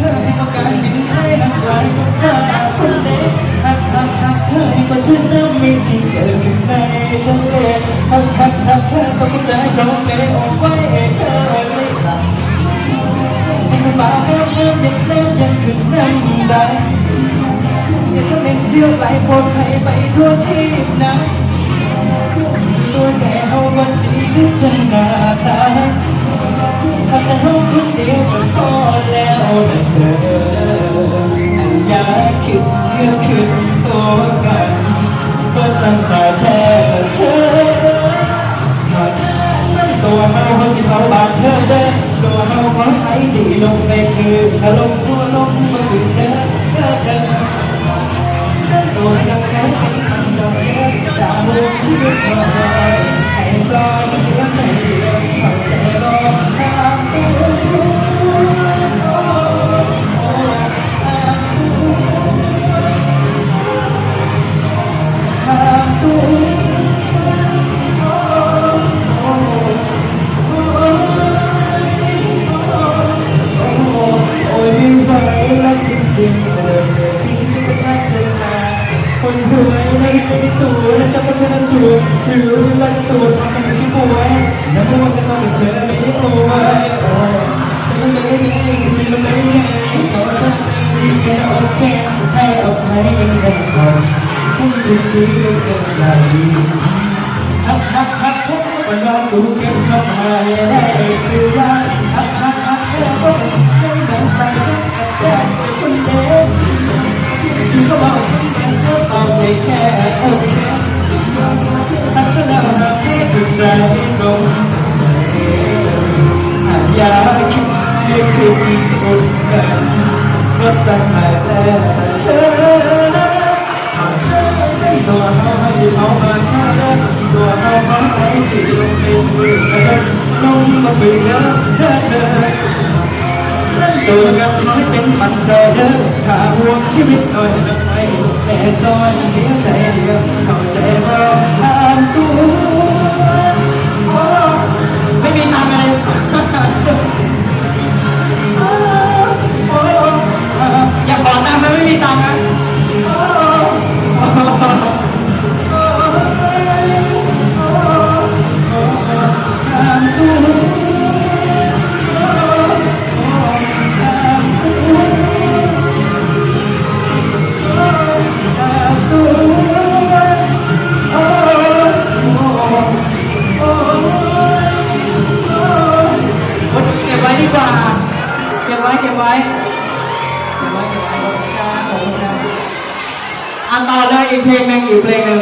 เธอให้ต้องการบินไทยหักไว้ก็ฟ้าคนเล็กหักหักหักเธอให้ประสนน้ำมีที่เกิดขึ้นในทะเลหักหักหักเธอต้องใจลงในอกไว้เธอไม่หลับให้มันบาเพิ่มเพิ่มยังเล่นยังขึ้นนั่งได้ย่าต้องเล่นเที่ยวไหลปลอดภัยไปทั่วที่นะตัวแค่เอาวันนี้คือจะหน้าตาถ้าแต่เอา เยอะขึ้นตัวกันก็สั่งแต่แท้เธอถ้าเธอนั่นตัวเฮาเขาสิเขาบาดเธอเด้อตัวเฮาขอให้ที่ลงไปคืออารมณ์ทั่วลงมาถึงเด้อเด้อเธอตัวยังไงมันจะเลี้ยงจากมุมชีวิตของเราให้ซอยหัวใจ คนรวยไม่ไปในตัวและจะพัฒนาสูงหรือรักตัวทำให้ชิบวยนับว่าจะต้องเธอไม่ได้โอ้ยโอ้ยแต่มันไม่ได้มันไม่ได้ขอฉันดีแค่โอเคให้อภัยกันได้ก่อนคุณจะดีกันได้ฮักฮักฮักพบวันราดูเก็บน้ำหายได้สื่อ แค่โอเคหักก็แล้วหาที่ถูกใจตรงหากอยากคิดเรียกคืออีกคนกันก็สั่งมาแล้วเธอถ้าเธอได้ตัวเขาสิเขามาเธอตัวเขาเขาไปที่ลงเป็นมือเธอลงมาเป็นเธอเธอเธอนั่นตัวกับน้อยเป็น ซ เก็บไว้ดีกว่า เก็บไว้เก็บไว้เก็บไว้เก็บไว้ขอบคุณครับขอบคุณครับอะต่อเลยอีกเพลงหนึ่งอีกเพลงหนึ่ง